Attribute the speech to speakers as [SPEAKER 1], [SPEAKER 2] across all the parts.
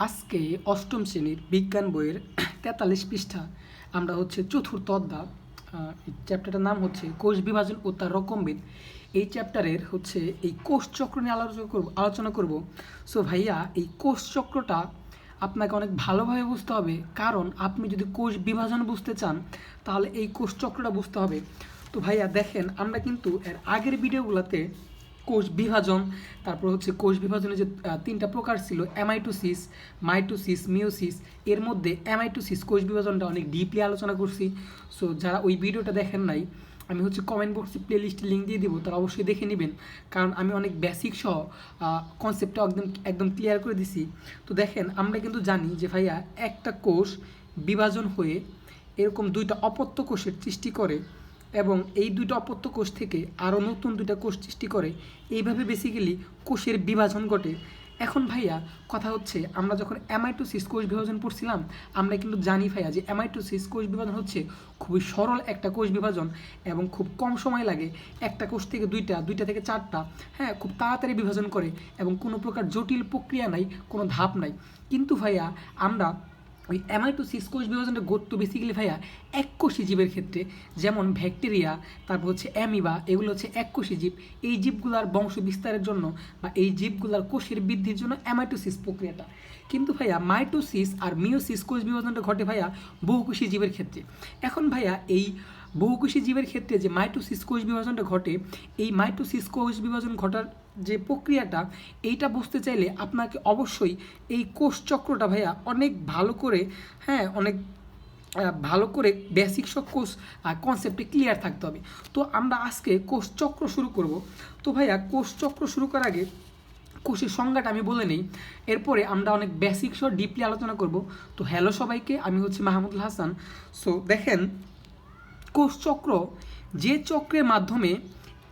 [SPEAKER 1] আজকে অষ্টম শ্রেণির বিজ্ঞান বইয়ের তেতাল্লিশ পৃষ্ঠা। আমরা হচ্ছে চতুর্থ অধ্যায় আহ, চ্যাপ্টারটার নাম হচ্ছে কোষ বিভাজন ও তার রকমবিদ এই চ্যাপ্টারের হচ্ছে এই কোষ চক্র নিয়ে আলোচনা করব আলোচনা করব। সো ভাইয়া এই কোষ চক্রটা আপনাকে অনেক ভালোভাবে বুঝতে হবে। কারণ আপনি যদি কোষ বিভাজন বুঝতে চান তাহলে এই কোষ চক্রটা বুঝতে হবে। তো ভাইয়া দেখেন আমরা কিন্তু এর আগের ভিডিওগুলোতে কোষ বিভাজন, তারপর হচ্ছে কোষ বিভাজনের যে তিনটা প্রকার ছিল অ্যামাইটোসিস মাইটোসিস মিওসিস এর মধ্যে অ্যামাইটোসিস কোষ বিভাজনটা অনেক ডিপলি আলোচনা করছি। সো যারা ওই ভিডিওটা দেখেন নাই, আমি হচ্ছে কমেন্ট বক্সে প্লে লিস্টে লিঙ্ক দিয়ে দিব, তারা অবশ্যই দেখে নেবেন। কারণ আমি অনেক বেসিক সহ কনসেপ্টটা একদম একদম ক্লিয়ার করে দিছি। তো দেখেন, আমরা কিন্তু জানি যে ভাইয়া একটা কোষ বিভাজন হয়ে এরকম দুইটা অপত্য কোষের সৃষ্টি করে। এবং এই দুইটা অপত্য কোষ থেকে আরও নতুন দুইটা কোষ সৃষ্টি করে, এইভাবে বেসিক্যালি কোষের বিভাজন ঘটে। এখন ভাইয়া, কথা হচ্ছে আমরা যখন অ্যামাইটোসিস কোষ বিভাজন পড়ছিলাম, আমরা কিন্তু জানি ভাইয়া যে অ্যামাইটোসিস কোষ বিভাজন হচ্ছে খুবই সরল একটা কোষ বিভাজন এবং খুব কম সময় লাগে একটা কোষ থেকে দুইটা দুইটা থেকে চারটা হ্যাঁ খুব তাড়াতাড়ি বিভাজন করে এবং কোনো প্রকার জটিল প্রক্রিয়া নাই, কোনো ধাপ নাই। কিন্তু ভাইয়া, আমরা ওই অ্যামাইটোসিস কোষ বিভাজনটা গত্য বেসিক্যালি ভাইয়া এককোষী জীবের ক্ষেত্রে, যেমন ব্যাকটেরিয়া, তারপর হচ্ছে অ্যামিবা, এগুলো হচ্ছে এককোষী জীব। এই জীবগুলার বংশ বিস্তারের জন্য বা এই জীবগুলার কোষের বৃদ্ধির জন্য অ্যামাইটোসিস প্রক্রিয়াটা। কিন্তু ভাইয়া মাইটোসিস আর মিওসিস কোষ বিভাজনটা ঘটে ভাইয়া বহুকোষী জীবের ক্ষেত্রে। এখন ভাইয়া এই বহুকোষী জীবের ক্ষেত্রে যে মাইটোসিস কোষ বিভাজনটা ঘটে, এই মাইটোসিস কোষ বিভাজন ঘটার যে প্রক্রিয়াটা, এইটা বুঝতে চাইলে আপনাকে অবশ্যই এই কোষ চক্রটা ভাইয়া অনেক ভালো করে হ্যাঁ অনেক ভালো করে বেসিক সব কোষ কনসেপ্টে ক্লিয়ার থাকতে হবে। তো আমরা আজকে কোষ চক্র শুরু করব। তো ভাইয়া, কোষ চক্র শুরু করার আগে কোষের সংজ্ঞাটা আমি বলে নেই। এরপরে আমরা অনেক বেসিক সহ ডিপলি আলোচনা করব। তো হ্যালো সবাইকে, আমি হচ্ছে মাহমুদুল হাসান। সো দেখেন কোষ চক্র যে চক্রের মাধ্যমে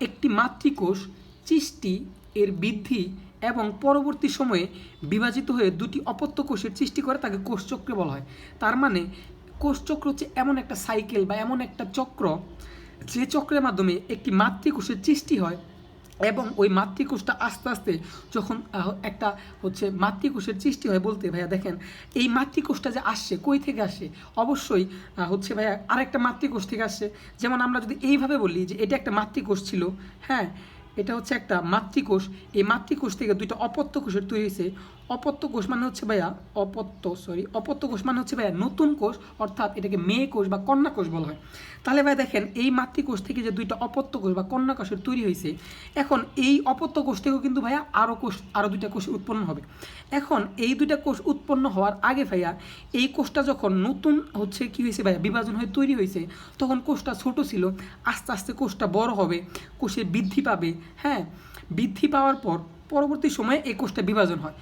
[SPEAKER 1] একটি মাতৃকোষ চিষ্টি এর বৃদ্ধি এবং পরবর্তী সময়ে বিভাজিত হয়ে দুটি অপত্য কোষের সৃষ্টি করে তাকে কোষচক্রে বলা হয়। তার মানে কোষচক্র হচ্ছে এমন একটা সাইকেল বা এমন একটা চক্র যে চক্রের মাধ্যমে একটি মাতৃকোষের সৃষ্টি হয় এবং ওই মাতৃকোষটা আস্তে আস্তে যখন একটা হচ্ছে মাতৃকোষের সৃষ্টি হয় বলতে ভাইয়া দেখেন এই মাতৃকোষটা যে আসছে কই থেকে আসে? অবশ্যই হচ্ছে ভাইয়া আরেকটা মাতৃকোষ থেকে আসছে। যেমন আমরা যদি এইভাবে বলি যে এটা একটা মাতৃকোষ ছিল হ্যাঁ এটা হচ্ছে একটা মাতৃকোষ। এই মাতৃকোষ থেকে দুইটা অপত্য কোষের তৈরি হয়েছে। অপত্য কোষ মানে হচ্ছে ভাইয়া অপত্য সরি অপত্য কোষ মানে হচ্ছে ভাইয়া নতুন কোষ, অর্থাৎ এটাকে মেয়ে কোষ বা কন্যা কোষ বলা হয়। তাহলে ভাই দেখেন, এই মাতৃকোষ থেকে যে দুইটা অপত্য কোষ বা কন্যা কোষের তৈরি হয়েছে, এখন এই অপত্য কোষ থেকেও কিন্তু ভাইয়া আরও কোষ আরও দুইটা কোষ উৎপন্ন হবে। এখন এই দুইটা কোষ উৎপন্ন হওয়ার আগে ভাইয়া, এই কোষটা যখন নতুন হচ্ছে কি হয়েছে ভাইয়া, বিভাজন হয়ে তৈরি হয়েছে, তখন কোষটা ছোট ছিল, আস্তে আস্তে কোষটা বড় হবে, কোষের বৃদ্ধি পাবে হ্যাঁ? বৃদ্ধি পাওয়ার পর পরবর্তী সময়ে এই কোষটা বিভাজন হয়।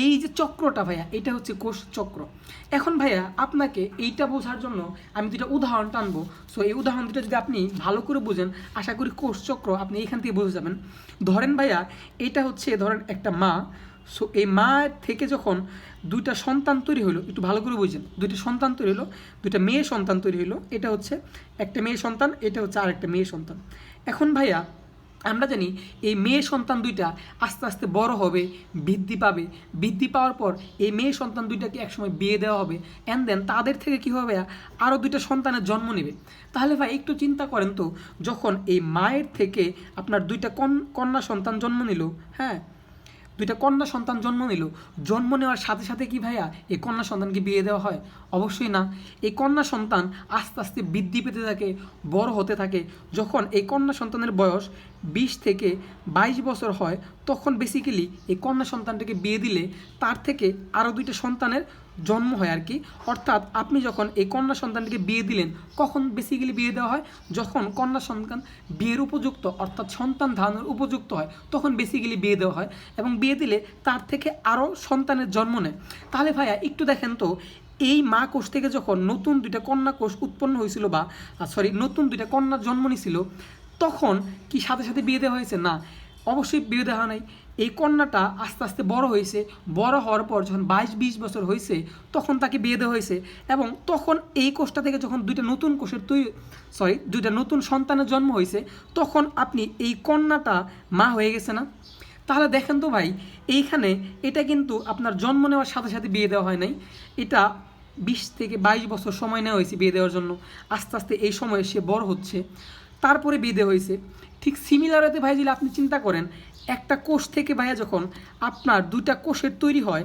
[SPEAKER 1] এই যে চক্রটা ভাইয়া, এটা হচ্ছে কোষ চক্র। এখন ভাইয়া, আপনাকে এইটা বোঝার জন্য আমি দুটা উদাহরণ টানবো। সো এই উদাহরণ দুটো যদি আপনি ভালো করে বুঝেন, আশা করি কোষ চক্র আপনি এখান থেকে বুঝে যাবেন। ধরেন ভাইয়া, এটা হচ্ছে ধরেন একটা মা। সো এই মা থেকে যখন দুইটা সন্তান তৈরি হলো একটু ভালো করে বুঝছেন দুইটা সন্তান তৈরি হলো দুইটা মেয়ে সন্তান তৈরি হলো এটা হচ্ছে একটা মেয়ে সন্তান, এটা হচ্ছে আর একটা মেয়ে সন্তান। এখন ভাইয়া আমরা জানি এই মেয়ে সন্তান দুইটা আস্তে আস্তে বড় হবে, বৃদ্ধি পাবে। বৃদ্ধি পাওয়ার পর এই মেয়ে সন্তান দুইটাকে একসময় বিয়ে দেওয়া হবে। অ্যান্ড দেন তাদের থেকে কী হবে? আরও দুইটা সন্তানের জন্ম নেবে। তাহলে ভাই, একটু চিন্তা করেন তো, যখন এই মায়ের থেকে আপনার দুইটা কন, কন্যা সন্তান জন্ম নিল হ্যাঁ? দুইটা কন্যা সন্তান জন্ম নিল, জন্ম নেওয়ার সাথে সাথে কি ভাইয়া, এই কন্যা সন্তানকে বিয়ে দেওয়া হয়? অবশ্যই না। এই কন্যা সন্তান আস্তে আস্তে বৃদ্ধি পেতে থাকে, বড় হতে থাকে। যখন এই কন্যা সন্তানের বয়স বিশ থেকে বাইশ বছর হয়, তখন বেসিক্যালি এই কন্যা সন্তানটাকে বিয়ে দিলে তার থেকে আরও দুইটা সন্তানের জন্ম হয় আর কি। অর্থাৎ আপনি যখন এই কন্যা সন্তানটিকে বিয়ে দিলেন, কখন বেসিক্যালি বিয়ে দেওয়া হয়? যখন কন্যা সন্তান বিয়ের উপযুক্ত, অর্থাৎ সন্তান ধারণের উপযুক্ত হয়, তখন বেসিক্যালি বিয়ে দেওয়া হয় এবং বিয়ে দিলে তার থেকে আরও সন্তানের জন্ম নেয়। তাহলে ভাইয়া, একটু দেখেন তো, এই মা কোষ থেকে যখন নতুন দুইটা কন্যা কোষ উৎপন্ন হয়েছিল বা সরি নতুন দুইটা কন্যার জন্ম নিয়েছিল তখন কি সাথে সাথে বিয়ে দেওয়া হয়েছে? না। অবশ্যই বিয়ে দেওয়া নাই। এই কন্যাটা আস্তে আস্তে বড় হয়েছে। বড় হওয়ার পর যখন বাইশ বিশ বছর হয়েছে, তখন তাকে বিয়ে দেওয়া হয়েছে এবং তখন এই কোষটা থেকে যখন দুইটা নতুন কোষের তৈরি সরি দুইটা নতুন সন্তানের জন্ম হয়েছে, তখন আপনি এই কন্যাটা মা হয়ে গেছে না? তাহলে দেখেন তো ভাই, এইখানে এটা কিন্তু আপনার জন্ম নেওয়ার সাথে সাথে বিয়ে দেওয়া হয় নাই। এটা বিশ থেকে বাইশ বছর সময় নেওয়া হয়েছে বিয়ে দেওয়ার জন্য। আস্তে আস্তে এই সময়ে সে বড় হচ্ছে। তারপরে বিদে হয়েছে। ঠিক সিমিলারতে ভাই যদি আপনি চিন্তা করেন, একটা কোষ থেকে ভাইয়া যখন আপনার দুইটা কোষের তৈরি হয়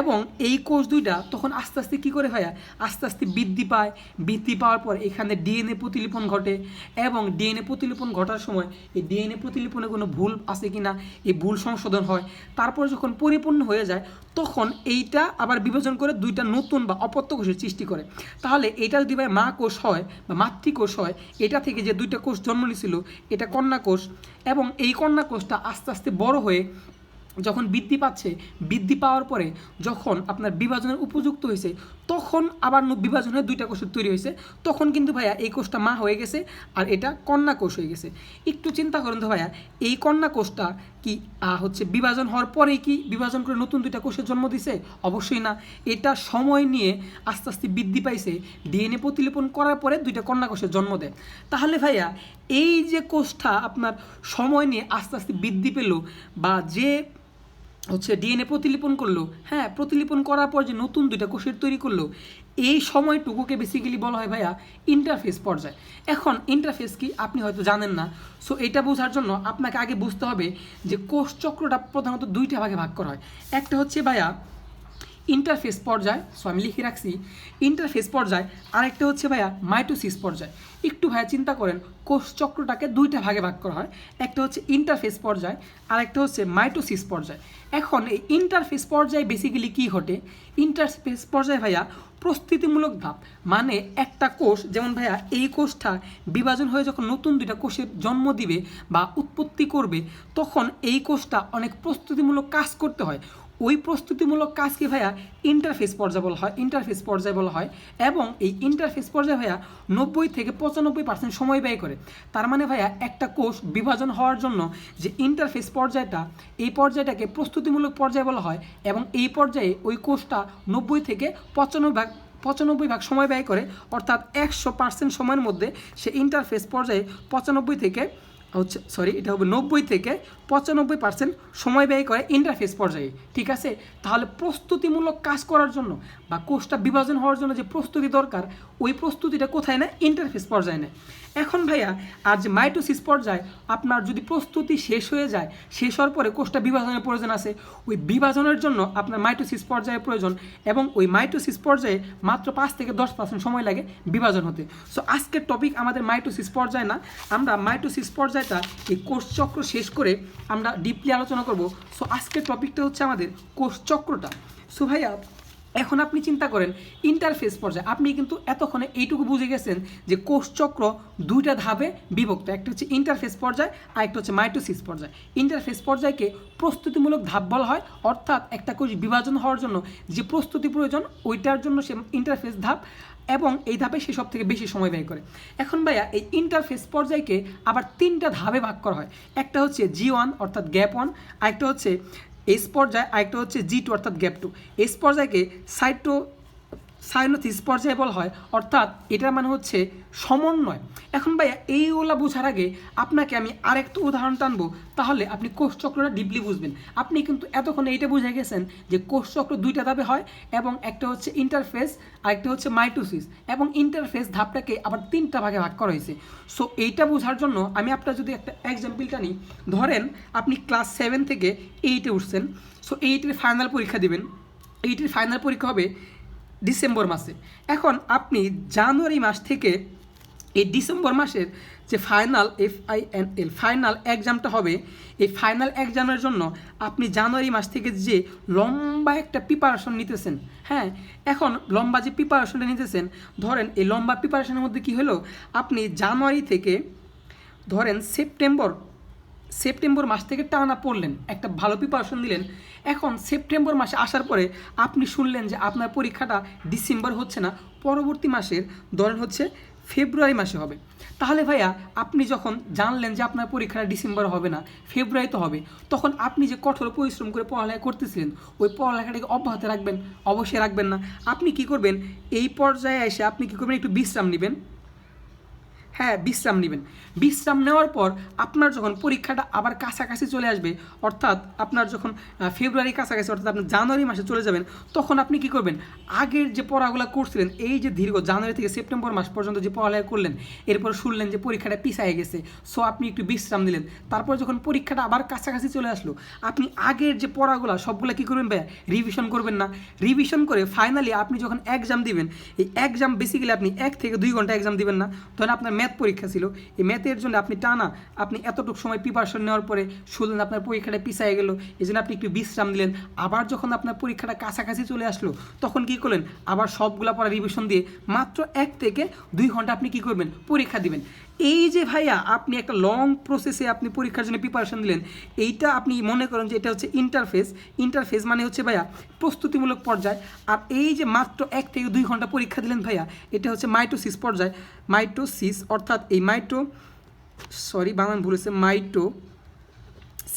[SPEAKER 1] এবং এই কোষ দুইটা তখন আস্তে আস্তে কী করে ভাইয়া আস্তে আস্তে বৃদ্ধি পায়। বৃদ্ধি পাওয়ার পর এখানে ডিএনএ প্রতিলিপন ঘটে এবং ডিএনএ প্রতিলিপন ঘটার সময় এই ডিএনএ প্রতিলিপনে কোনো ভুল আছে কি না এই ভুল সংশোধন হয়। তারপর যখন পরিপূর্ণ হয়ে যায়, তখন এইটা আবার বিভাজন করে দুইটা নতুন বা অপত্য কোষের সৃষ্টি করে। তাহলে এটা যদি ভাই মা কোষ হয় বা মাতৃকোষ হয়, এটা থেকে যে দুইটা কোষ জন্ম নিয়েছিল এটা কন্যা কোষ এবং এই কন্যা কোষটা আস্তে আস্তে বড় হয়ে যখন বৃদ্ধি পাচ্ছে, বৃদ্ধি পাওয়ার পরে যখন আপনার বিভাজনের উপযুক্ত হয়েছে, তখন আবার ন- বিভাজন হয়ে দুইটা কোষ তৈরি হয়েছে। তখন কিন্তু ভাইয়া এই কোষটা মা হয়ে গেছে আর এটা কন্যা কোষ হয়ে গেছে। একটু চিন্তা করেন তো ভাইয়া, এই কন্যা কোষটা কি হচ্ছে বিভাজন হওয়ার পরেই কি বিভাজন করে নতুন দুইটা কোষের জন্ম দিছে? অবশ্যই না। এটা সময় নিয়ে আস্তে আস্তে বৃদ্ধি পাইছে, ডিএনএ প্রতিলিপন করার পরে দুইটা কন্যা কোষের জন্ম দেয়। তাহলে ভাইয়া, এই যে কোষটা আপনার সময় নিয়ে আস্তে আস্তে বৃদ্ধি পেল বা যে হচ্ছে ডিএনএ প্রতিলিপন করল। হ্যাঁ প্রতিলিপন করার পর যে নতুন দুইটা কোষের তৈরি করল, এই সময়টুকুকে বেসিক্যালি বলা হয় ভাইয়া ইন্টারফেস পর্যায়। এখন ইন্টারফেস কি আপনি হয়তো জানেন না সো এটা বোঝার জন্য আপনাকে আগে বুঝতে হবে যে কোষ চক্রটা প্রধানত দুইটা ভাগে ভাগ করা হয়। একটা হচ্ছে ভাইয়া ইন্টারফেস পর্যায় সো আমি লিখে রাখছি ইন্টারফেস পর্যায়, আরেকটা হচ্ছে ভাইয়া মাইটোসিস পর্যায়। একটু ভাইয়া চিন্তা করেন, কোষ চক্রটাকে দুইটা ভাগে ভাগ করা হয়, একটা হচ্ছে ইন্টারফেস পর্যায়, আরেকটা হচ্ছে মাইটোসিস পর্যায়। এখন এই ইন্টারফেস পর্যায়ে বেসিক্যালি কী ঘটে? ইন্টারফেস পর্যায়ে ভাইয়া প্রস্তুতিমূলক ধাপ মানে একটা কোষ, যেমন ভাইয়া এই কোষটা বিভাজন হয়ে যখন নতুন দুইটা কোষের জন্ম দিবে বা উৎপত্তি করবে, তখন এই কোষটা অনেক প্রস্তুতিমূলক কাজ করতে হয়। ওই প্রস্তুতিমূলক কাজকে ভাইয়া? ইন্টারফেস পর্যায়ে বলা হয় ইন্টারফেস পর্যায়ে বলা হয় এবং এই ইন্টারফেস পর্যায়ে ভাইয়া নব্বই থেকে পঁচানব্বই পার্সেন্ট সময় ব্যয় করে। তার মানে ভাইয়া একটা কোষ বিভাজন হওয়ার জন্য যে ইন্টারফেস পর্যায়টা, এই পর্যায়টাকে প্রস্তুতিমূলক পর্যায়ে বলা হয় এবং এই পর্যায়ে ওই কোষটা নব্বই থেকে পঁচানব্বই ভাগ পঁচানব্বই ভাগ সময় ব্যয় করে, অর্থাৎ একশো পার্সেন্ট সময়ের মধ্যে সে ইন্টারফেস পর্যায়ে পঁচানব্বই থেকে হচ্ছে সরি এটা হবে নব্বই থেকে পঁচানব্বই পার্সেন্ট সময় ব্যয় করে ইন্টারফেস পর্যায়ে, ঠিক আছে? তাহলে প্রস্তুতিমূলক কাজ করার জন্য বা কোর্সটা বিভাজন হওয়ার জন্য যে প্রস্তুতি দরকার, ওই প্রস্তুতিটা কোথায় না ইন্টারফেস পর্যায়ে নেয়। এখন ভাইয়া আর যে মাইটোসিস পর্যায়ে আপনার যদি প্রস্তুতি শেষ হয়ে যায়, শেষ হওয়ার পরে কোষটা বিভাজনের প্রয়োজন আছে। ওই বিভাজনের জন্য আপনার মাইটোসিস পর্যায়ে প্রয়োজন এবং ওই মাইটোসিস পর্যায়ে মাত্র পাঁচ থেকে দশ পার্সেন্ট সময় লাগে বিভাজন হতে। সো আজকের টপিক আমাদের মাইটোসিস পর্যায়ে না। আমরা মাইটোসিস পর্যায়টা এই কোষ চক্র শেষ করে আমরা ডিপলি আলোচনা করব। সো আজকের টপিকটা হচ্ছে আমাদের কোষ চক্রটা। সো ভাইয়া এখন আপনি চিন্তা করেন ইন্টারফেস পর্যায়ে। আপনি কিন্তু এতক্ষণে এইটুকু বুঝে গেছেন যে কোষচক্র দুইটা ধাপে বিভক্ত। একটা হচ্ছে ইন্টারফেস পর্যায়, আর একটা হচ্ছে মাইটোসিস পর্যায়। ইন্টারফেস পর্যায়কে প্রস্তুতিমূলক ধাপ বলা হয়, অর্থাৎ একটা কোষ বিভাজন হওয়ার জন্য যে প্রস্তুতি প্রয়োজন, ওইটার জন্য সে ইন্টারফেস ধাপ, এবং এই ধাপে সে সব থেকে বেশি সময় ব্যয় করে। এখন ভাইয়া, এই ইন্টারফেস পর্যায়কে আবার তিনটা ধাপে ভাগ করা হয়। একটা হচ্ছে জি ওয়ান অর্থাৎ গ্যাপ ওয়ান আরেকটা হচ্ছে এস পর্যায় আরেকটা হচ্ছে জি টু অর্থাৎ গ্যাপ টু এস পর্যায়কে সাইটো সাইনোথিস পর্যায়ে হয়, অর্থাৎ এটার মানে হচ্ছে সমন্বয়। এখন ভাইয়া, এই ওলা বোঝার আগে আপনাকে আমি আরেকটু উদাহরণ টানব, তাহলে আপনি কোষ চক্রটা ডিপলি বুঝবেন। আপনি কিন্তু এতক্ষণ এইটা বুঝে গেছেন যে কোষ চক্র দুইটা ধাপে হয় এবং একটা হচ্ছে ইন্টারফেস আরেকটা হচ্ছে মাইটোসিস এবং ইন্টারফেস ধাপটাকে আবার তিনটা ভাগে ভাগ করা হয়েছে। সো এইটা বোঝার জন্য আমি আপনার যদি একটা এক্সাম্পলটা নিই ধরেন আপনি ক্লাস সেভেন থেকে এইটে উঠছেন সো এইটের ফাইনাল পরীক্ষা দিবেন। এইটের ফাইনাল পরীক্ষা হবে ডিসেম্বর মাসে। এখন আপনি জানুয়ারি মাস থেকে এই ডিসেম্বর মাসের যে final F I N L final এক্সামটা হবে, এই ফাইনাল এক্সামের জন্য আপনি জানুয়ারি মাস থেকে যে লম্বা একটা প্রিপারেশন নিতেছেন হ্যাঁ? এখন লম্বা যে প্রিপারেশনটা নিতেছেন, ধরেন এই লম্বা প্রিপারেশনের মধ্যে কি হলো? আপনি জানুয়ারি থেকে, ধরেন সেপ্টেম্বর সেপ্টেম্বর মাস থেকে টানা পড়লেন, একটা ভালো প্রিপারেশন দিলেন। এখন সেপ্টেম্বর মাসে আসার পরে আপনি শুনলেন যে আপনার পরীক্ষাটা ডিসেম্বর হচ্ছে না, পরবর্তী মাসের ধরেন হচ্ছে ফেব্রুয়ারি মাসে হবে। তাহলে ভাইয়া, আপনি যখন জানলেন যে আপনার পরীক্ষাটা ডিসেম্বর হবে না ফেব্রুয়ারিতে হবে, তখন আপনি যে কঠোর পরিশ্রম করে পড়ালেখা করতেছিলেন, ওই পড়ালেখাটাকে অব্যাহত রাখবেন, অবশ্যই রাখবেন না। আপনি কি করবেন, এই পর্যায়ে এসে আপনি কি করবেন, একটু বিশ্রাম নেবেন। হ্যাঁ বিশ্রাম নেবেন। বিশ্রাম নেওয়ার পর আপনার যখন পরীক্ষাটা আবার কাছাকাছি চলে আসবে, অর্থাৎ আপনার যখন ফেব্রুয়ারি কাছাকাছি, অর্থাৎ আপনি জানুয়ারি মাসে চলে যাবেন, তখন আপনি কি করবেন? আগের যে পড়াগুলো করছিলেন, এই যে দীর্ঘ জানুয়ারি থেকে সেপ্টেম্বর মাস পর্যন্ত যে পড়ালেখা করলেন, এরপর শুনলেন যে পরীক্ষাটা পিছায় গেছে, সো আপনি একটু বিশ্রাম নিলেন। তারপর যখন পরীক্ষাটা আবার কাছাকাছি চলে আসলো, আপনি আগের যে পড়াগুলো, সবগুলো কি করবেন ভাইয়া? রিভিশন করবেন না। রিভিশন করে ফাইনালি আপনি যখন এক্সাম দিবেন, এই এক্সাম বেসিক্যালি আপনি এক থেকে দুই ঘণ্টা এক্সাম দিবেন না। ধরেন আপনার ম্যাথ পরীক্ষা ছিল, এই ম্যাথের জন্য আপনি টানা, আপনি এতটুকু সময় প্রিপারেশন নেওয়ার পরে শুনলেন আপনার পরীক্ষাটা পিছিয়ে গেল এই জন্য আপনি একটু বিশ্রাম দিলেন। আবার যখন আপনার পরীক্ষাটা কাছাকাছি চলে আসলো, তখন কি করলেন? আবার সবগুলা পড়া রিভিশন দিয়ে মাত্র এক থেকে দুই ঘণ্টা আপনি কি করবেন? পরীক্ষা দিবেন। এই যে ভাইয়া, আপনি একটা লং প্রসেসে আপনি পরীক্ষার জন্য প্রিপারেশন দিলেন, এইটা আপনি মনে করেন যে এটা হচ্ছে ইন্টারফেস ইন্টারফেস মানে হচ্ছে ভাইয়া, প্রস্তুতিমূলক পর্যায়। আর এই যে মাত্র এক থেকে দুই ঘণ্টা পরীক্ষা দিলেন ভাইয়া, এটা হচ্ছে মাইটোসিস পর্যায়। মাইটোসিস অর্থাৎ এই মাইটো সরি বাংলা ভুলেছে মাইটো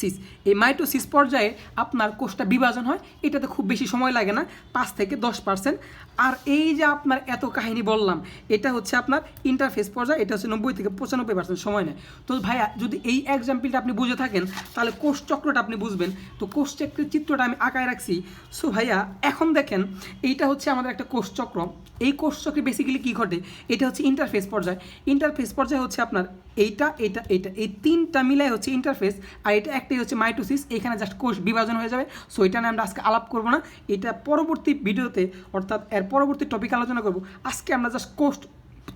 [SPEAKER 1] সিস এই মাইটোসিস পর্যায়ে আপনার কোষটা বিভাজন হয়, এটাতে খুব বেশি সময় লাগে না, পাঁচ থেকে দশ পার্সেন্ট। আর এই যে আপনার এত কাহিনী বললাম, এটা হচ্ছে আপনার ইন্টারফেস পর্যায়ে, এটা হচ্ছে নব্বই থেকে পঁচানব্বই পার্সেন্ট সময় নেয়। তো ভাইয়া, যদি এই এক্সাম্পলটা আপনি বুঝে থাকেন, তাহলে কোষ চক্রটা আপনি বুঝবেন। তো কোষ চক্রের চিত্রটা আমি আঁকায় রাখছি। সো ভাইয়া, এখন দেখেন, এইটা হচ্ছে আমাদের একটা কোষ চক্র। এই কোষ চক্রে বেসিক্যালি কী ঘটে? এটা হচ্ছে ইন্টারফেস পর্যায়। ইন্টারফেস পর্যায়ে হচ্ছে আপনার এইটা এটা এইটা। এই তিনটা মিলাই হচ্ছে ইন্টারফেস আর এটা একটাই হচ্ছে মাইটোসিস, এখানে জাস্ট কোষ বিভাজন হয়ে যাবে। সো এটা নিয়ে আমরা আজকে আলাপ করব না। এটা পরবর্তী ভিডিওতে, অর্থাৎ এর পরবর্তী টপিক আলোচনা করব। আজকে আমরা জাস্ট কোষ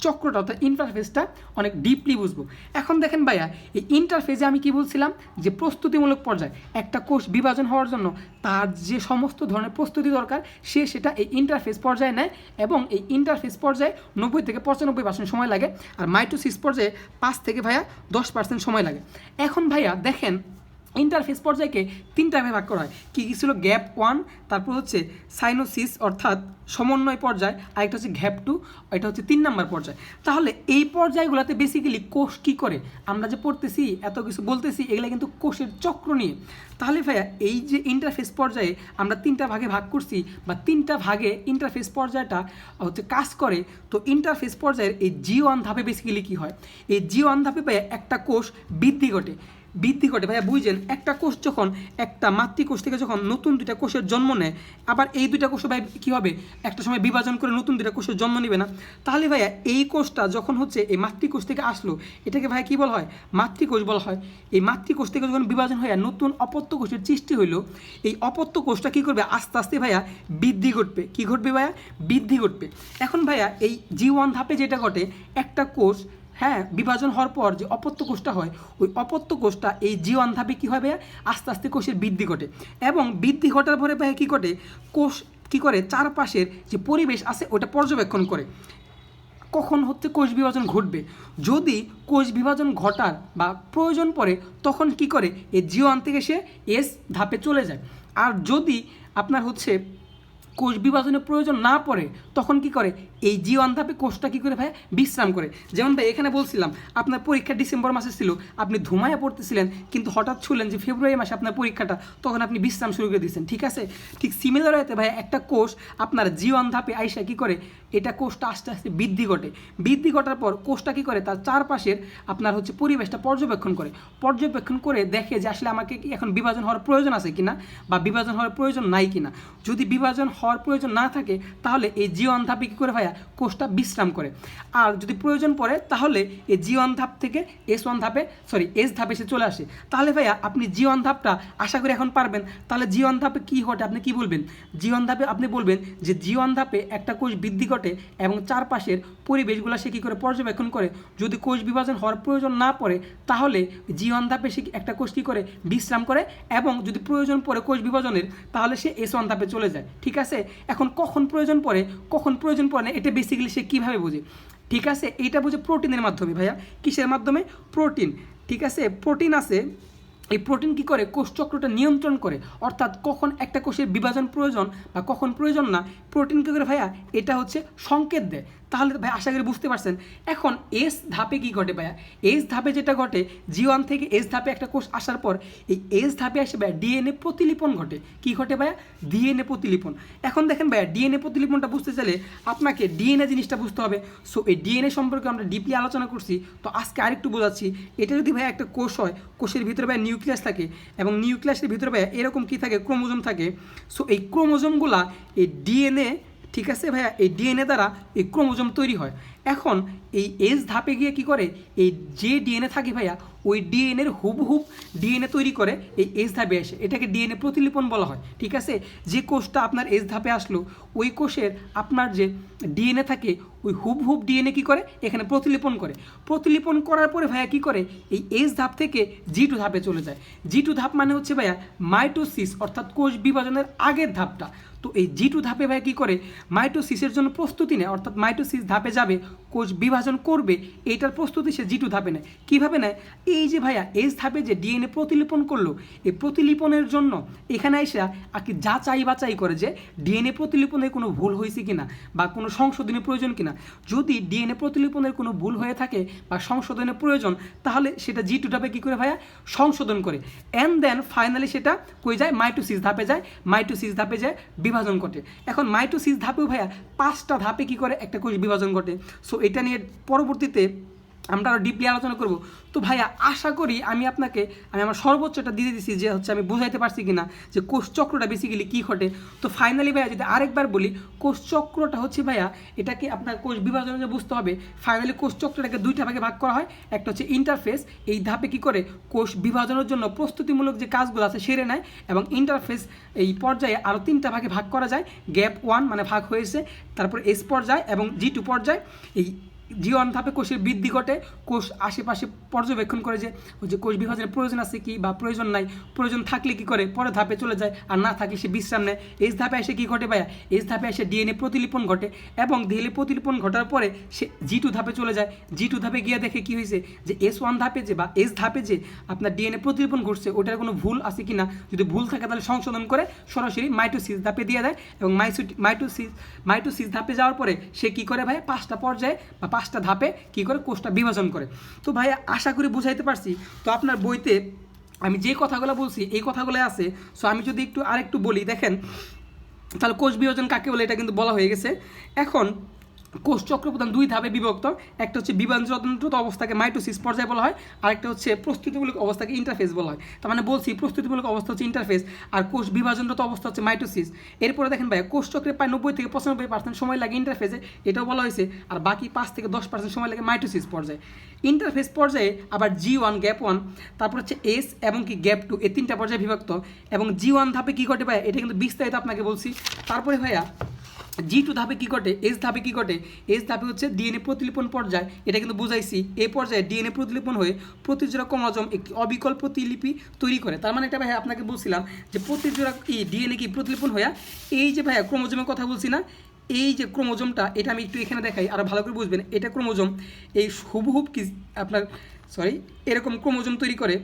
[SPEAKER 1] চক্রটা, অর্থাৎ ইন্টারফেসটা অনেক ডিপলি বুঝব। এখন দেখেন ভাইয়া, এই ইন্টারফেসে আমি কি বলছিলাম? যে প্রস্তুতিমূলক পর্যায়ে, একটা কোষ বিভাজন হওয়ার জন্য তার যে সমস্ত ধরনের প্রস্তুতি দরকার, সে সেটা এই ইন্টারফেস পর্যায়ে নেয় এবং এই ইন্টারফেস পর্যায়ে নব্বই থেকে পঁচানব্বই পার্সেন্ট সময় লাগে। আর মাইটোসিস পর্যায়ে পাঁচ থেকে ভাইয়া দশ পার্সেন্ট সময় লাগে। এখন ভাইয়া দেখেন ইন্টারফেস পর্যায়কে তিনটা ভাগে ভাগ করা হয়। কী কী ছিল? গ্যাপ ওয়ান তারপর হচ্ছে সাইনোসিস অর্থাৎ সমন্বয় পর্যায়, আরেকটা হচ্ছে গ্যাপ টু এটা হচ্ছে তিন নাম্বার পর্যায়। তাহলে এই পর্যায়গুলোতে বেসিক্যালি কোষ কী করে? আমরা যে পড়তেছি, এত কিছু বলতেছি, এগুলো কিন্তু কোষের চক্র নিয়ে। তাহলে ভাইয়া, এই যে ইন্টারফেস পর্যায়ে আমরা তিনটা ভাগে ভাগ করছি বা তিনটা ভাগে ইন্টারফেস পর্যায়টা হচ্ছে কাজ করে, তো ইন্টারফেস পর্যায়ের এই জি ওয়ান ধাপে বেসিক্যালি কী হয়? এই জি ওয়ান ধাপে ভাইয়া একটা কোষ বৃদ্ধি ঘটে। বৃদ্ধি ঘটে ভাইয়া বুঝছেন একটা কোষ যখন, একটা মাতৃকোষ থেকে যখন নতুন দুইটা কোষের জন্ম নেয়, আবার এই দুইটা কোষ ভাই কী হবে? একটা সময় বিভাজন করে নতুন দুইটা কোষের জন্ম নেবে না। তাহলে ভাইয়া এই কোষটা যখন হচ্ছে এই মাতৃকোষ থেকে আসলো, এটাকে ভাইয়া কী বলা হয়? মাতৃকোষ বলা হয়। এই মাতৃকোষ থেকে যখন বিভাজন হয়ে নতুন অপত্য কোষের সৃষ্টি হইল, এই অপত্য কোষটা কী করবে? আস্তে আস্তে ভাইয়া বৃদ্ধি ঘটবে। কী ঘটবে ভাইয়া? বৃদ্ধি ঘটবে। এখন ভাইয়া এই জি ওয়ান ধাপে যেটা ঘটে, একটা কোষ হ্যাঁ বিভাজন হওয়ার পর যে অপত্য কোষটা হয়, ওই অপত্য কোষটা এই জীবন ধাপে কী হবে? আস্তে আস্তে কোষের বৃদ্ধি ঘটে। এবং বৃদ্ধি ঘটার পরে ভাই কী ঘটে? কোষ কী করে? চারপাশের যে পরিবেশ আছে, ওটা পর্যবেক্ষণ করে। কখন হচ্ছে কোষ বিভাজন ঘটবে? যদি কোষ বিভাজন ঘটার বা প্রয়োজন পড়ে, তখন কি করে? এই জিওয়ান থেকে সে এস ধাপে চলে যায়। আর যদি আপনার হচ্ছে কোষ বিভাজনের প্রয়োজন না পড়ে, তখন কি করে? এই জীবন ধাপে কোষটা কি করে ভাই? বিশ্রাম করে। যেমন ভাই, এখানে বলছিলাম, আপনার পরীক্ষা ডিসেম্বর মাসে ছিল, আপনি ধুমায় পড়তেছিলেন, কিন্তু হঠাৎ শুনলেন যে ফেব্রুয়ারি মাসে আপনার পরীক্ষাটা, তখন আপনি বিশ্রাম শুরু করে দিচ্ছেন ঠিক আছে? ঠিক সিমিলার হতে ভাই, একটা কোষ আপনার জীবন ধাপে আইসা কি করে? এটা কোষটা আস্তে আস্তে বৃদ্ধি ঘটে। বৃদ্ধি ঘটার পর কোষটা কি করে? তার চারপাশের আপনার হচ্ছে পরিবেশটা পর্যবেক্ষণ করে। পর্যবেক্ষণ করে দেখে যে আসলে আমাকে এখন বিভাজন হওয়ার প্রয়োজন আছে কিনা, বা বিভাজন হওয়ার প্রয়োজন নাই কিনা। যদি বিভাজন হওয়ার প্রয়োজন না থাকে, তাহলে এই জীবন ধাপে কী করে ভাইয়া? কোষটা বিশ্রাম করে। আর যদি প্রয়োজন পড়ে, তাহলে এই জীবন ধাপ থেকে এস ওয়ান ধাপে সরি এস ধাপে সে চলে আসে। তাহলে ভাইয়া, আপনি জীবন ধাপটা আশা করি এখন পারবেন। তাহলে জীবন ধাপে কী ঘটে আপনি কি বলবেন? জীবন ধাপে আপনি বলবেন যে জীবন ধাপে একটা কোষ বৃদ্ধি ঘটে এবং চারপাশের পরিবেশগুলো সে কী করে পর্যবেক্ষণ করে। যদি কোষ বিভাজন হওয়ার প্রয়োজন না পড়ে, তাহলে জীবন ধাপে সে একটা কোষ কী করে? বিশ্রাম করে এবং যদি প্রয়োজন পড়ে কোষ বিভাজনের, তাহলে সে এস ওয়ান ধাপে চলে যায়। ঠিক আছে? এখন কখন প্রয়োজন পড়ে? কখন প্রয়োজন পড়ে না? এটা বেসিক্যালি সে কীভাবে বোঝে? ঠিক আছে? এইটা বোঝে প্রোটিনের মাধ্যমে, ভাইয়া। কিসের মাধ্যমে? প্রোটিন ঠিক আছে? প্রোটিন আছে। এই প্রোটিন কি করে? কোষচক্রটা নিয়ন্ত্রণ করে। অর্থাৎ কখন একটা কোষের বিভাজন প্রয়োজন বা কখন প্রয়োজন না? প্রোটিন কী করে, ভাইয়া? এটা হচ্ছে সংকেত দেয়। তাহলে ভাই, আশা করি বুঝতে পারছেন। এখন এস ধাপে কি ঘটে ভাইয়া? এস ধাপে যেটা ঘটে জি ওয়ান থেকে এস ধাপে একটা কোষ আসার পর এই এস ধাপে আসে ভাইয়া ডিএনএ প্রতিলিপন ঘটে। কি ঘটে ভাইয়া? ডিএনএ প্রতিলিপন। এখন দেখেন ভাইয়া ডিএনএ প্রতিলিপনটা বুঝতে চাইলে আপনাকে ডিএনএ জিনিসটা বুঝতে হবে। সো এই ডিএনএ সম্পর্কে আমরা ডিপলি আলোচনা করছি। তো আজকে আরেকটু বোঝাচ্ছি, এটা যদি ভাইয়া একটা কোষ হয়, কোষের ভিতরে ভাইয়া নিউক্লিয়াস থাকে এবং নিউক্লিয়াসের ভিতরে ভাইয়া এরকম কি থাকে? ক্রোমোজোম থাকে। সো এই ক্রোমোজোমগুলা এই ডিএনএ ঠিক আছে ভাইয়া? এই ডিএনএ দ্বারা এই ক্রোমোজোম তৈরি হয়। এখন এই এস ধাপে গিয়ে কি করে? এই যে ডিএনএ থাকে ভাইয়া, ওই ডিএনএর হুবহুব ডিএনএ তৈরি করে এই এস ধাপে আসে। এটাকে ডিএনএ প্রতিলিপন বলা হয়, ঠিক আছে? যে কোষটা আপনার এস ধাপে আসলো, ওই কোষের আপনার যে ডিএনএ থাকে, ওই হুবহুব ডিএনএ কি করে? এখানে প্রতিলিপন করে। প্রতিলিপন করার পরে ভাইয়া কি করে? এই এস ধাপ থেকে জি টু ধাপে চলে যায়। জি টু ধাপ মানে হচ্ছে ভাইয়া মাইটোসিস, অর্থাৎ কোষ বিভাজনের আগের ধাপটা। তো এই জি টু ধাপে ভাই কী করে? মাইটোসিসের জন্য প্রস্তুতি নেয়, অর্থাৎ মাইটোসিস ধাপে যাবে কোষ বিভাজন করবে এইটার প্রস্তুতি সে জি টু ধাপে নেয়। কীভাবে নেয়? এই যে ভাইয়া এস ধাপে যে ডিএনএ প্রতিলিপন করল এই প্রতিলিপনের জন্য এখানে এসে আর কি যাচাই বাচাই করে যে ডিএনএ প্রতিলিপনের কোনো ভুল হয়েছে কিনা বা কোনো সংশোধনের প্রয়োজন কিনা। যদি ডিএনএ প্রতিলিপনের কোনো ভুল হয়ে থাকে বা সংশোধনের প্রয়োজন, তাহলে সেটা জি টু ধাপে কী করে ভাইয়া? সংশোধন করে। অ্যান্ড দেন ফাইনালি সেটা কই যায়? মাইটোসিস ধাপে যায়। মাইটোসিস ধাপে যায় বিভাজন ঘটে। এখন মাইটোসিস ধাপেও ভাইয়া পাঁচটা ধাপে কি করে? একটা কোষ বিভাজন ঘটে। সো এটা নিয়ে পরবর্তীতে আমরা আরও ডিপলি আলোচনা করব। তো ভাইয়া, আশা করি আমি আপনাকে, আমি আমার সর্বোচ্চটা দিয়ে দিচ্ছি যে হচ্ছে আমি বোঝাইতে পারছি কিনা যে কোষ চক্রটা বেসিক্যালি কী ঘটে। তো ফাইনালি ভাইয়া, যদি আরেকবার বলি, কোষ চক্রটা হচ্ছে ভাইয়া, এটাকে আপনার কোষ বিভাজনে বুঝতে হবে ফাইনালি কোষ চক্রটাকে দুইটা ভাগে ভাগ করা হয়। একটা হচ্ছে ইন্টারফেস এই ধাপে কি করে কোষ বিভাজনের জন্য প্রস্তুতিমূলক যে কাজগুলো আছে সেরে নেয় এবং ইন্টারফেস এই পর্যায়ে আরও তিনটা ভাগে ভাগ করা যায়। গ্যাপ ওয়ান মানে ভাগ হয়েছে, তারপর এস পর্যায় এবং জি টু পর্যায়। এই জীবন ধাপে কোষের বৃদ্ধি ঘটে। কোষ আশেপাশে পর্যবেক্ষণ করে যে যে কোষ বিভাজনের প্রয়োজন আছে কি বা প্রয়োজন নাই, প্রয়োজন থাকলে কি করে? পরে ধাপে চলে যায়, আর না থাকলে সে বিশ্রাম নেয়। এস ধাপে এসে কি ঘটে ভাইয়া? এস ধাপে এসে ডিএনএ প্রতিলিপন ঘটে এবং ডিএনএ প্রতিলিপন ঘটার পরে সে জি টু ধাপে চলে যায়। জি টু ধাপে গিয়ে দেখে কি হয়েছে যে, এস ওয়ান ধাপে যে বা এস ধাপে যে আপনার ডিএনএ প্রতিলিপন ঘটছে, ওটার কোনো ভুল আছে কি না? যদি ভুল থাকে তাহলে সংশোধন করে সরাসরি মাইটোসিস ধাপে দিয়ে দেয় এবং মাইটোসিস মাইটোসিস ধাপে যাওয়ার পরে সে কি করে ভাই পাঁচটা পর্যায়ে বা পাঁচটা ধাপে কি করে কোষটা বিভাজন করে। তো ভাই, আশা করি বুঝাইতে পারছি। তো আপনার বইতে আমি যে কথাগুলো বলছি, এই কথাগুলো আছে। সো আমি যদি একটু আরেকটু বলি, দেখেন, তাহলে কোষ বিভাজন কাকে বলে, এটা কিন্তু বলা হয়ে গেছে। এখন কোষ চক্র প্রধান দুই ধাপে বিভক্ত। একটা হচ্ছে বিভাজনরত অবস্থাকে মাইটোসিস পর্যায়ে বলা হয় আরেকটা হচ্ছে প্রস্তুতিমূলক অবস্থাকে ইন্টারফেস বলা হয়। তার মানে বলছি প্রস্তুতিমূলক অবস্থা হচ্ছে ইন্টারফেস আর কোষ বিভাজনরত অবস্থা হচ্ছে মাইটোসিস। এরপরে দেখেন ভাই কোষ চক্রে প্রায় নব্বই থেকে পঁচানব্বই পার্সেন্ট সময় লাগে ইন্টারফেসে এটাও বলা হয়েছে, আর বাকি পাঁচ থেকে দশ পার্সেন্ট সময় লাগে মাইটোসিস পর্যায়ে। ইন্টারফেস পর্যায়ে আবার জি ওয়ান গ্যাপ ওয়ান তারপর হচ্ছে এস এবং কি গ্যাপ টু এই তিনটা পর্যায়ে বিভক্ত। এবং জি ওয়ান ধাপে কী ঘটে ভাই এটা কিন্তু বিস্তারিত আপনাকে বলছি। তারপরে ভাইয়া জি টু ধাপে কী ঘটে? এস ধাপে কী ঘটে? এস ধাপে হচ্ছে ডিএনএ প্রতিলিপন পর্যায়। এটা কিন্তু বুঝাইছি। এই পর্যায়ে ডিএনএ প্রতিলিপন হয়ে প্রতিজোড়া ক্রোমোজোম একটি অবিকল প্রতিলিপি তৈরি করে। তার মানে এটা ভাই আপনাকে বলছিলাম যে প্রতিজোড়া কি ডিএনএ কি প্রতিলিপন হয়ে এই যে ভাইয়া ক্রোমোজোমের কথা বলছি না, এই যে ক্রোমোজোমটা, এটা আমি একটু এখানে দেখাই আরও ভালো করে বুঝবেন। এটা ক্রোমোজোম, এই হুবহুব কি আপনার সরি এরকম ক্রোমোজোম তৈরি করে।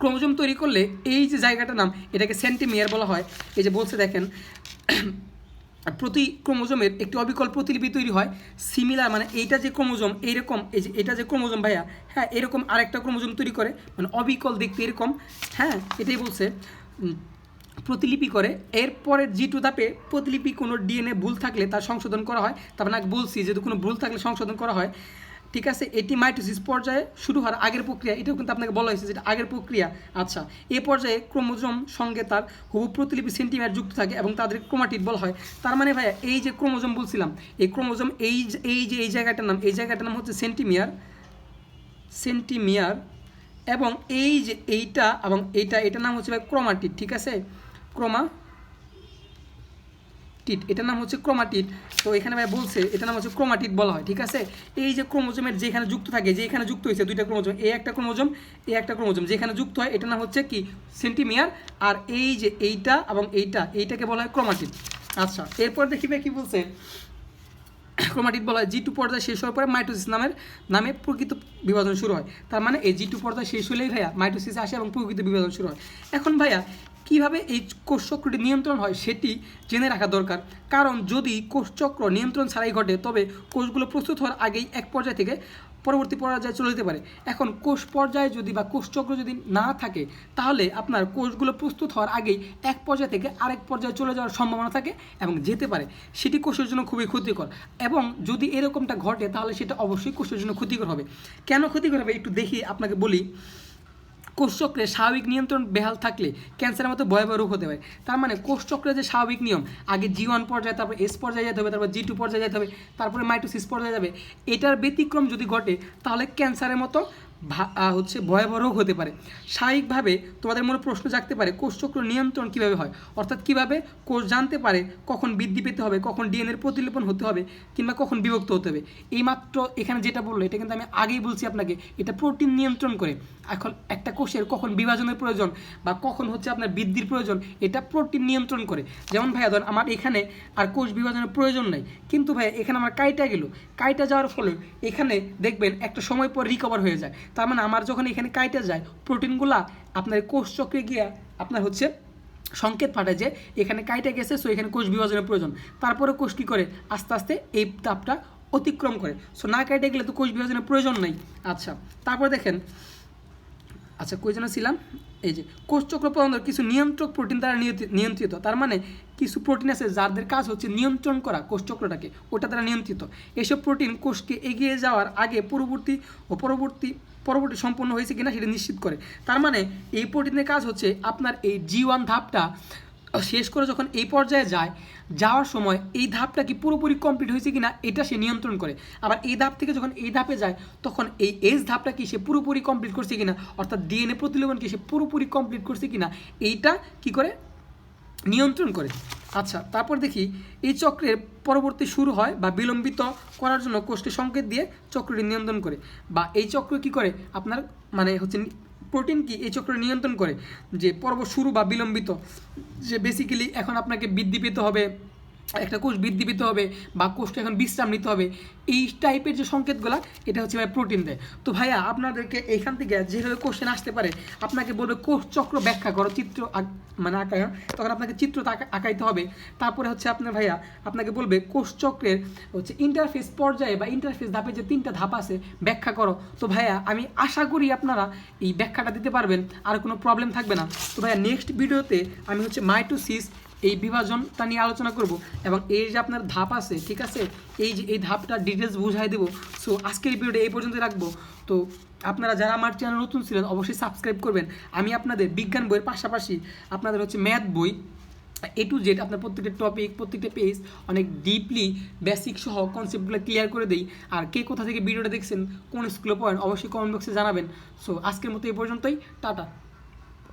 [SPEAKER 1] ক্রোমোজোম তৈরি করলে এই যে জায়গাটার নাম, এটাকে সেন্টিমিয়ার বলা হয়। এই যে বলছে দেখেন প্রতি ক্রোমোজোমের একটি অবিকল প্রতিলিপি তৈরি হয়। সিমিলার মানে এইটা যে ক্রোমোজোম, এইরকম, এই যে এটা যে ক্রোমোজোম ভাইয়া হ্যাঁ এরকম আরেকটা ক্রোমোজোম তৈরি করে মানে অবিকল দেখতে এরকম হ্যাঁ এটাই বলছে। প্রতিলিপি করে, এরপরের জি টু ধাপে প্রতিলিপি কোনো ডিএনএ ভুল থাকলে তার সংশোধন করা হয়। তারপরে বলছি যদি কোনো ভুল থাকলে সংশোধন করা হয় ঠিক আছে, এটি মাইটোসিস পর্যায়ে শুরু হওয়ার আগের প্রক্রিয়া, এটাও কিন্তু আপনাকে বলা হয়েছে যেটা আগের প্রক্রিয়া। আচ্ছা এ পর্যায়ে ক্রোমোজোম সঙ্গে তার হুবু প্রতিলিপি সেন্টিমিটার যুক্ত থাকে এবং তাদের ক্রোমাটিড বলা হয়। তার মানে ভাইয়া, এই যে ক্রোমোজোম বলছিলাম, এই ক্রোমোজোম, এই এই যে, এই জায়গাটার নাম, এই জায়গাটার নাম হচ্ছে সেন্টিমিয়ার সেন্টিমিয়ার এবং এই যে এইটা এবং এইটা, এটার নাম হচ্ছে ভাই ক্রোমাটিড, ঠিক আছে? ক্রোমা টিট এটার নাম হচ্ছে ক্রোমাটিড। তো এখানে ভাই বলছে, এটার নাম হচ্ছে ক্রোমাটিট বলা হয়, ঠিক আছে? এই যে ক্রোমোজোমের যেখানে যুক্ত থাকে, যেখানে যুক্ত হয়েছে দুইটা ক্রোমোজোম এই একটা ক্রোমোজোম এই একটা ক্রোমোজোম, যেখানে যুক্ত হয়, এটার নাম হচ্ছে কি? সেন্টিমিয়ার। আর এই যে এইটা এবং এইটা, এইটাকে বলা হয় ক্রোমাটিড। আচ্ছা এরপর দেখি ভাই কি বলছে? ক্রোমাটিড বলা হয়, জি টু পর্যায়ে শেষ হওয়ার পরে মাইটোসিস নামের, নামে প্রকৃত বিভাজন শুরু হয়। তার মানে এই জি টু পর্যায়ে শেষ হলেই ভাইয়া মাইটোসিস আসে এবং প্রকৃত বিভাজন শুরু হয়। এখন ভাইয়া কীভাবে এই কোষচক্রটি নিয়ন্ত্রণ হয় সেটি জেনে রাখা দরকার। কারণ যদি কোষচক্র নিয়ন্ত্রণ ছাড়াই ঘটে, তবে কোষগুলো প্রস্তুত হওয়ার আগেই এক পর্যায় থেকে পরবর্তী পর্যায়ে চলে যেতে পারে। এখন কোষ পর্যায়ে যদি বা কোষচক্র যদি না থাকে, তাহলে আপনার কোষগুলো প্রস্তুত হওয়ার আগেই এক পর্যায় থেকে আরেক পর্যায়ে চলে যাওয়ার সম্ভাবনা থাকে এবং যেতে পারে। সেটি কোষের জন্য খুবই ক্ষতিকর। এবং যদি এরকমটা ঘটে, তাহলে সেটা অবশ্যই কোষের জন্য ক্ষতিকর হবে। কেন ক্ষতিকর হবে একটু দেখি আপনাকে বলি। কোষচক্রে স্বাভাবিক নিয়ন্ত্রণ বেহাল থাকলে ক্যান্সারের মতো ভয়াবহ রোগ হতে পারে। তার মানে কোষচক্রের যে স্বাভাবিক নিয়ম, আগে জি ওয়ান পর্যায়ে, তারপর এস পর্যায়ে যেতে হবে, তারপর জি টু পর্যায়ে যেতে হবে, তারপরে মাইটোসিস পর্যায়ে যাবে, এটার ব্যতিক্রম যদি ঘটে, তাহলে ক্যান্সারের মতো হচ্ছে ভয়াবহ রোগ হতে পারে। স্বাভাবিকভাবে তোমাদের মনে প্রশ্ন জাগতে পারে, কোষচক্র নিয়ন্ত্রণ কীভাবে হয়? অর্থাৎ কীভাবে কোষ জানতে পারে কখন বৃদ্ধি পেতে হবে, কখন ডিএনএর প্রতিলিপন হতে হবে, কিংবা কখন বিভক্ত হতে হবে? এইমাত্র এখানে যেটা বলল, এটা কিন্তু আমি আগেই বলছি আপনাকে, এটা প্রোটিন নিয়ন্ত্রণ করে। এখন একটা কোষের কখন বিভাজনের প্রয়োজন বা কখন হচ্ছে আপনার বৃদ্ধির প্রয়োজন, এটা প্রোটিন নিয়ন্ত্রণ করে। যেমন ভাইয়া ধর আমার এখানে আর কোষ বিভাজনের প্রয়োজন নাই, কিন্তু ভাই এখানে আমার কাইটা গেল। কাইটা যাওয়ার ফলে এখানে দেখবেন একটা সময় পর রিকভার হয়ে যায়। তার মানে আমার যখন এখানে কাইটা যায়, প্রোটিনগুলা আপনার কোষ চক্রে গিয়া আপনার হচ্ছে সংকেত পাঠায় যে এখানে কাইটা গেছে সো এখানে কোষ বিভাজনের প্রয়োজন। তারপরে কোষ কী করে? আস্তে আস্তে এই তাপটা অতিক্রম করে। সো না কাইটে গেলে তো কোষ বিভাজনের প্রয়োজন নেই। আচ্ছা তারপরে দেখেন আচ্ছা কই যেন ছিলাম? এই যে, কোষচক্র প্রবন্ধন কিছু নিয়ন্ত্রক প্রোটিন দ্বারা নিয়ন্ত্রি- নিয়ন্ত্রিত। তার মানে কিছু প্রোটিন আছে যাদের কাজ হচ্ছে নিয়ন্ত্রণ করা কোষচক্রটাকে, ওটা দ্বারা নিয়ন্ত্রিত। এসব প্রোটিন কোষকে এগিয়ে যাওয়ার আগে পূর্ববর্তী ও পরবর্তী পরবর্তী সম্পন্ন হয়েছে কিনা সেটা নিশ্চিত করে। তার মানে এই প্রোটিনের কাজ হচ্ছে আপনার এই জি ওয়ান ধাপটা শেষ করে যখন এই পর্যায়ে যায় যাওয়ার সময় এই ধাপটা কি পুরোপুরি কমপ্লিট হয়েছে কিনা এটা সে নিয়ন্ত্রণ করে। আবার এই ধাপ থেকে যখন এই ধাপে যায়, তখন এই এস ধাপটা কি সে পুরোপুরি কমপ্লিট করছে কিনা, অর্থাৎ ডিএনএ প্রতিলেপন কি সে পুরোপুরি কমপ্লিট করছে কিনা, এইটা কি করে? নিয়ন্ত্রণ করে। আচ্ছা তারপর দেখি এই চক্রের পরবর্তী শুরু হয় বা বিলম্বিত করার জন্য কোষকে সংকেত দিয়ে চক্রটি নিয়ন্ত্রণ করে। বা এই চক্র কি করে? আপনার মানে হচ্ছে প্রোটিন কি? এই চক্র নিয়ন্ত্রণ করে যে পর্ব শুরু বা বিলম্বিত। যে বেসিক্যালি এখন আপনাকে বৃদ্ধি পেতে হবে। একটা কোষ বৃদ্ধি পেতে হবে বা কোষকে এখন বিশ্রাম নিতে হবে। এই টাইপের যে সংকেতগুলো, এটা হচ্ছে ভাই প্রোটিন দেয়। তো ভাইয়া, আপনাদেরকে এখান থেকে যেভাবে কোশ্চেন আসতে পারে, আপনাকে বলবে কোষ চক্র ব্যাখ্যা করো, চিত্র মানে আঁকায়ন তখন আপনাকে চিত্র আঁকাইতে হবে। তারপরে হচ্ছে আপনার ভাইয়া, আপনাকে বলবে কোষ চক্রের হচ্ছে ইন্টারফেস পর্যায়ে বা ইন্টারফেস ধাপে যে তিনটা ধাপ আছে, ব্যাখ্যা করো। তো ভাইয়া, আমি আশা করি আপনারা এই ব্যাখ্যাটা দিতে পারবেন, আর কোনো প্রবলেম থাকবে না। তো ভাইয়া নেক্সট ভিডিওতে আমি হচ্ছে মাইটোসিস এই বিভাজনটা নিয়ে আলোচনা করব এবং এই যে আপনার ধাপ আছে, ঠিক আছে? এই যে, এই ধাপটা ডিটেলস বুঝাই দেবো। সো আজকের ভিডিওটা এই পর্যন্ত রাখব। তো আপনারা যারা আমার চ্যানেল নতুন ছিলেন, অবশ্যই সাবস্ক্রাইব করবেন। আমি আপনাদের বিজ্ঞান বইয়ের পাশাপাশি আপনাদের হচ্ছে ম্যাথ বই এ টু জেড আপনার প্রত্যেকটা টপিক প্রত্যেকটা পেজ অনেক ডিপলি বেসিক সহ কনসেপ্টগুলো ক্লিয়ার করে দেই। আর কে কোথা থেকে ভিডিওটা দেখছেন, কোন স্কুলে পড়েন, অবশ্যই কমেন্ট বক্সে জানাবেন। সো আজকের মতো এই পর্যন্তই। টাটা।